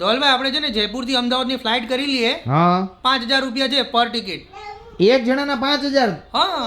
ધવલભાઈ આપણે છે ને જયપુરથી અમદાવાદની ફ્લાઇટ કરી લઈએ. હા. પાંચ હજાર રૂપિયા છે પર ટિકિટ એક જણાના પાંચ હજાર.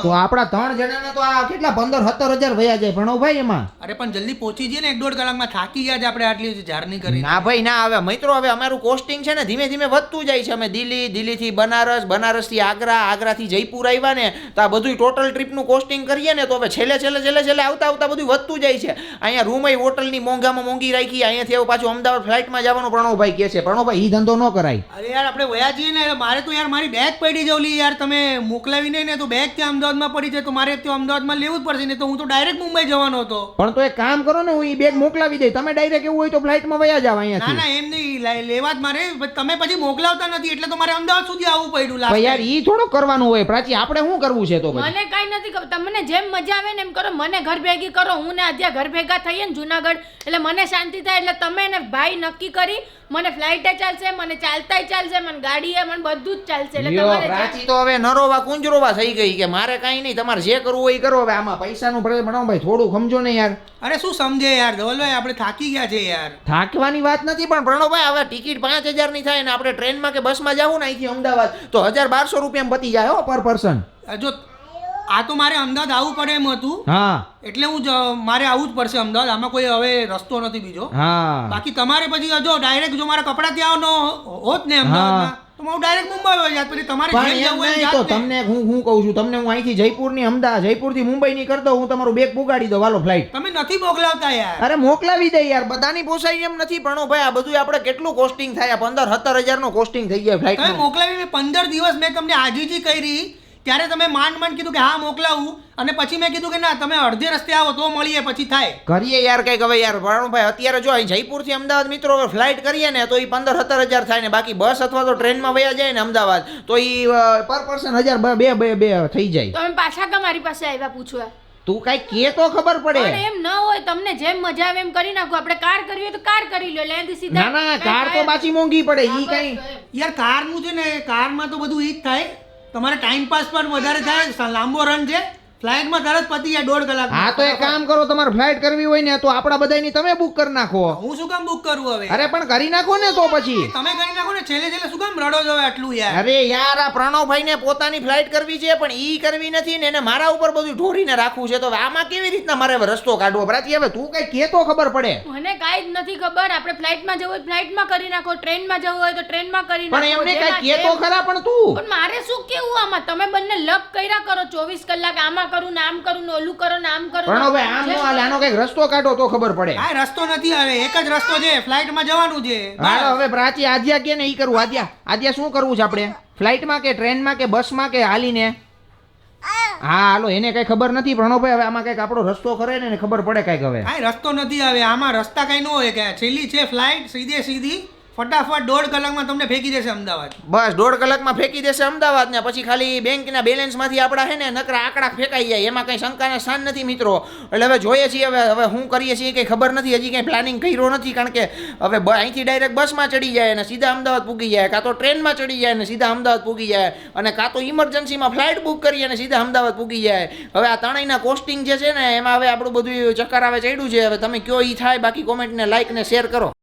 તો આપણા ત્રણ જણાના તો આ કેટલા? પંદર સત્તર હજાર વયા જાય. પ્રણવભાઈ એમાં. અરે પણ જલ્દી પહોંચી જઈએ ને એક દોઢ કલાકમાં થાકી ગયા છે આપણે આટલી જારની કરી ના ભાઈ ના હવે મિત્રો હવે અમારું કોસ્ટિંગ છે ને ધીમે ધીમે વધતું જાય છે. અમે દિલ્હી દિલ્હીથી બનારસ બનારસથી આગ્રા આગ્રાથી જયપુર આવ્યા ને તો આ બધું ટોટલ ટ્રીપનું કોસ્ટિંગ કરીએ ને તો હવે છેલ્લે છેલ્લે છેલ્લે છેલ્લે આવતા આવતા બધું વધતું જાય છે. અહીંયા રૂમ હોટલની મોંઘામાં મોંઘી રાખી અહીંયાથી હવે પાછું અમદાવાદ ફ્લાઇટમાં જવાનું પ્રણવભાઈ કહે છે. પ્રણવભાઈ એ ધંધો ન કરાય. અરે યાર આપણે વયા જઈએ ને મારે તો યાર મારી બેગ પડી જવલી યાર તમે મોકલાવી નહીં ને તો બેગ ત્યાં અમદાવાદમાં પડી જાય તો મારે ત્યાં અમદાવાદમાં લેવું જ પડશે ને તો હું તો ડાયરેક્ટ મુંબઈ જવાનો હતો. પણ તો એક કામ કરો ને હું એ બેગ મોકલાવી દઈ તમે ડાયરેક્ટ એવું હોય તો ફ્લાઇટમાં વયા જાવ ના ના એમ નહીં લેવા જ મારે. તમે પછી મોકલાવતા નથી એટલે તો મારે અમદાવાદ સુધી આવવું પડ્યું લાગે યાર. ઈ થોડું કરવાનું હોય. પ્રાચી આપણે શું કરવું છે તો મને કઈ નથી તમને જેમ મજા આવે ને એમ કરો. મને ઘર ભેગી કરો. હું ને અત્યારે ઘર ભેગા થઈએ ને જુનાગઢ એટલે મને શાંતિ થાય એટલે તમે ને ભાઈ નક્કી કરી મને ફ્લાઇટે ચાલશે મને ચાલતાય ચાલશે મને ગાડીએ મને બધું જ ચાલશે એટલે તમારે પ્રાચી તો હવે નરોવા કુંજરોવા થઈ ગઈ કે મારે કાંઈ નહીં તમારે જે કરવું હોય એ કરો. હવે આમાં પૈસાનું પ્રશ્ન ભાઈ થોડું સમજો ને યાર. અરે શું સમજે યાર? ધવલભાઈ આપણે થાકી ગયા છે યાર. થાકવાની વાત નથી પણ પ્રણવભાઈ હવે ટિકિટ પાંચ હજારની થાય ને આપણે ટ્રેનમાં કે બસમાં જવું ને અહીંથી અમદાવાદ તો હજાર બારસો રૂપિયા પતી જાય હો પર પર્સન. જો આ તો મારે અમદાવાદ આવવું પડે એમ હતું. હા. એટલે હું મારે આવવું જ પડશે અમદાવાદ. આમાં કોઈ હવે રસ્તો નથી બીજો. હા. બાકી તમારે પછી જો ડાયરેક્ટ જો મારા કપડા ત્યાં હોત ને અમદાવાદમાં તો હું ડાયરેક્ટ મુંબઈ વહી જાત પછી તમારે પણ એમ જવું હોય એમ નહીં તો તમને હું હું કહું છું તમને હું અહીંથી જયપુરની અમદાવાદ જયપુરથી મુંબઈની ની કરતો હું તમારું બેગ પુગાડી દો વાલો ફ્લાઇટ તમે નથી મોકલાવતા યાર. અરે મોકલાવી દે યાર બધાની પોસાય એમ નથી પ્રણવભાઈ આ બધું આપણે કેટલું કોસ્ટિંગ થાય? પંદર સત્તર હજારનું કોસ્ટિંગ થઈ જાય ફ્લાઇટ મોકલાવી પંદર દિવસ મેં તમને આજીજી કરી ત્યારે તમે માંડ માંડ કીધું કે હા મોકલાવું. અને પછી મેં કીધું કે ના તમે અડધે રસ્તે આવો તો મળીએ પછી થાય. કરીએ યાર કંઈક હવે યાર પ્રણવભાઈ અત્યારે જો અહીં જયપુરથી અમદાવાદ મિત્રો હવે ફ્લાઇટ કરીએ ને તો એ પંદર સત્તર હજાર થાય ને બાકી બસ અથવા તો ટ્રેનમાં વયા જાય ને અમદાવાદ તો એ પર પર્સન હજાર બે બે બે થઈ જાય. તમે પાછા કે મારી પાસે આવ્યા પૂછવા? તું કાંઈ કે તો ખબર પડે. એમ ન હોય તમને જેમ મજા આવે એમ કરી નાખો. આપણે કાર કરવી હોય તો કાર કરી લો લેન્ડ સીધા ના ના કાર તો પાછી મોંઘી પડે ઈ કઈ યાર કારનું છે ને કારમાં તો બધું ઈ જ થાય. તમારે ટાઈમ પાસ પણ વધારે થાય લાંબો રન છે. ફ્લાઇટમાં તરત પતી જાય દોઢ કલાક. હા તો એક કામ કરો તમારે ફ્લાઇટ કરવી હોય ને તો આપણા બધાની તમે બુક કરી નાખો. હું શું કામ બુક કરું હવે? અરે પણ કરી નાખો ને તો પછી. તમે કરી નાખો ને છેલ્લે છેલ્લે શું કામ રડો છો આટલું યાર? અરે યાર આ પ્રણવભાઈ ને પોતાની ફ્લાઇટ કરવી છે પણ ઈ કરવી નથી ને એને મારા ઉપર બધું ઢોરીને રાખવું છે. તો આમાં કેવી રીતના મારે રસ્તો કાઢવો? ભરાતી હવે તું કઈ કે તો ખબર પડે. મને કાંઈ જ નથી ખબર. આપણે ફ્લાઇટમાં જવું હોય ફ્લાઇટમાં કરી નાખો. ટ્રેનમાં જવું હોય તો ટ્રેનમાં કરી પણ નાખો. એમને કઈ કે તો ખરા પણ તું. પણ મારે શું કેવું આમાં? તમે બંને લપ કર્યા કરો ચોવીસ કલાક આમાં કરું નામ કરું ઓલું કરો નામ કરો. પ્રણવભાઈ આમ નો હાલે આનો કંઈક રસ્તો કાઢો તો ખબર પડે. આ રસ્તો નથી હવે એક જ રસ્તો છે ફ્લાઇટમાં જવાનું છે હાલો હવે પ્રાચી આદ્યા કે ને ઈ કરવું આદ્યા આદ્યા શું કરવું છે આપણે? ફ્લાઇટમાં કે ટ્રેનમાં કે બસમાં કે હાલીને? હા હાલો એને કઈ ખબર નથી પ્રણવભાઈ હવે આમાં કંઈક આપણો રસ્તો કરે ને ખબર પડે કંઈક હવે. કાંઈ રસ્તો નથી હવે આમાં રસ્તા કઈ ન હોય કે છેલ્લી છે ફ્લાઇટ સીધે સીધી. ફટાફટ દોઢ કલાકમાં તમને ફેંકી દેશે અમદાવાદ. બસ, દોઢ કલાકમાં ફેંકી દેશે અમદાવાદ ને, પછી ખાલી બેંકના બેલેન્સમાંથી આપણા હે ને, નકરા આંકડા ફેંકાઈ જાય. એમાં કંઈ શંકાના સ્થાન નથી મિત્રો. એટલે હવે જોઈએ છીએ, હવે હવે શું કરીએ છીએ કંઈ ખબર નથી. હજી કંઈ પ્લાનિંગ કર્યો નથી, કારણ કે હવે અહીંથી ડાયરેક્ટ બસમાં ચડી જાય અને સીધા અમદાવાદ પૂગી જાય, કાં તો ટ્રેનમાં ચડી જાય અને સીધા અમદાવાદ પૂગી જાય, અને કાં તો ઇમરજન્સીમાં ફ્લાઇટ બુક કરીએ અને સીધા અમદાવાદ પૂગી જાય. હવે આ ત્રણેયના કોસ્ટિંગ જે છે ને, એમાં હવે આપણું બધું ચક્કર આવે ચડ્યું છે. હવે તમે કયો ઈ થાય, બાકી કોમેન્ટને લાઇક ને શેર કરો.